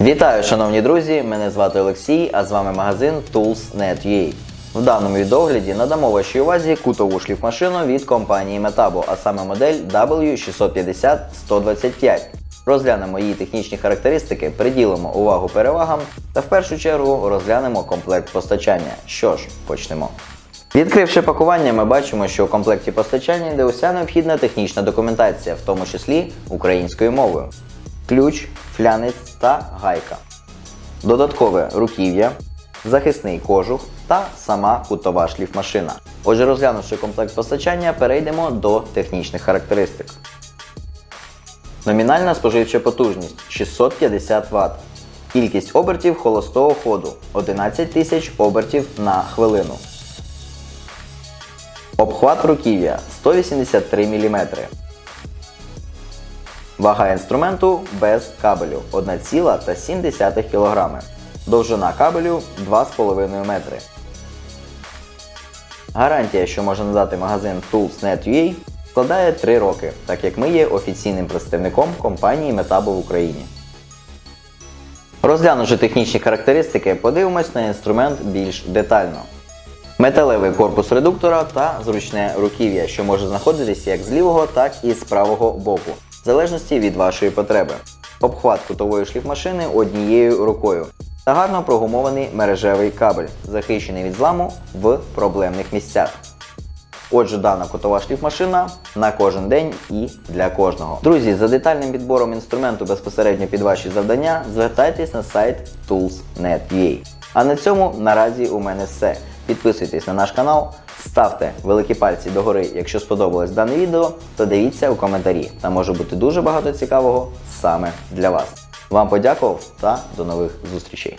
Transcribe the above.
Вітаю, шановні друзі! Мене звати Олексій, а з вами магазин Tools.net.ua. В даному відогляді надамо вашій увазі кутову шліфмашину від компанії Metabo, а саме модель W650-125. Розглянемо її технічні характеристики, приділимо увагу перевагам та в першу чергу розглянемо комплект постачання. Що ж, почнемо. Відкривши пакування, ми бачимо, що у комплекті постачання йде уся необхідна технічна документація, в тому числі українською мовою. Ключ, флянець та гайка. Додаткове руків'я, захисний кожух та сама кутова шліфмашина. Отже, розглянувши комплект постачання, перейдемо до технічних характеристик. Номінальна споживча потужність 650 Вт. Кількість обертів холостого ходу 11 тисяч обертів на хвилину. Обхват руків'я 183 мм. Вага інструменту без кабелю 1,7 кг. Довжина кабелю 2,5 метри. Гарантія, що може надати магазин Tools.net.ua складає 3 роки, так як ми є офіційним представником компанії Metabo в Україні. Розглянувши технічні характеристики, подивимось на інструмент більш детально. Металевий корпус редуктора та зручне руків'я, що може знаходитися як з лівого, так і з правого боку, в залежності від вашої потреби. Обхват кутової шліфмашини однією рукою та гарно прогумований мережевий кабель, захищений від зламу в проблемних місцях. Отже, дана котова шліфмашина на кожен день і для кожного. Друзі, за детальним відбором інструменту безпосередньо під ваші завдання, звертайтесь на сайт tools.net.ua. А на цьому наразі у мене все. Підписуйтесь на наш канал, ставте великі пальці догори, якщо сподобалось дане відео, то дивіться у коментарі. Там може бути дуже багато цікавого саме для вас. Вам подякував та до нових зустрічей.